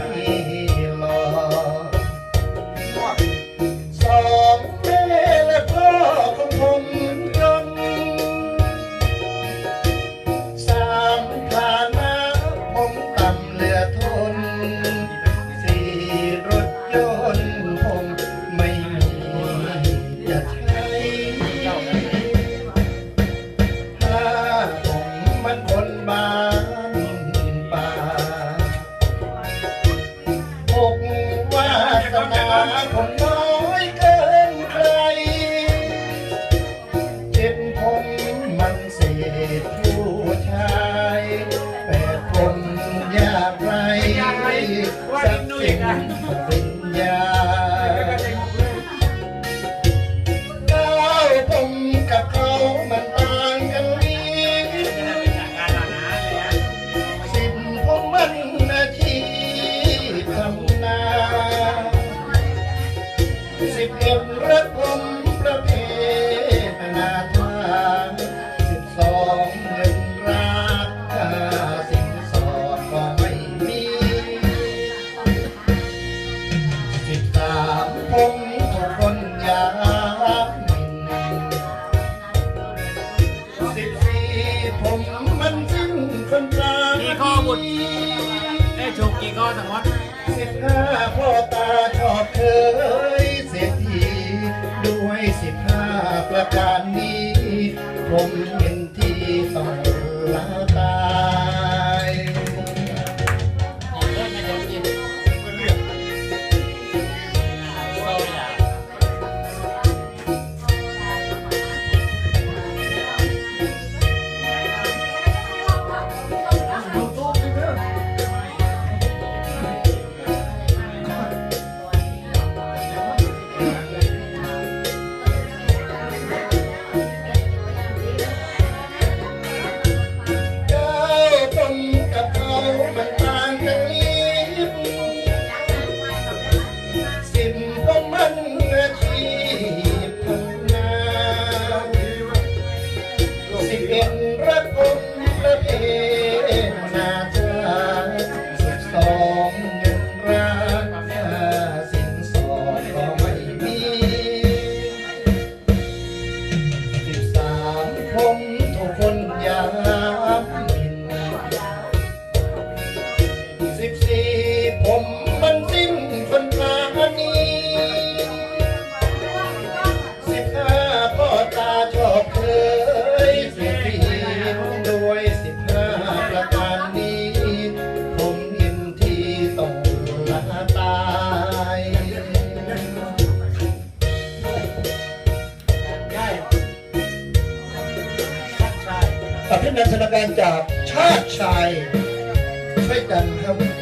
Amen. tình già đau tâm cặp câu mình tan cánh lý. Xin phong minh chi thầm rất vui ผมมันสิ้นคนตากี่ข้อบุญได้ชกกี่ข้อสังวัดสิบห้าพ่อตาชอบเคยเศรษฐีด้วยสิบห้าประการนี้ ผมเห็นที่ต้องลาตา การแสดงจากชาติชายช่วยกันครับ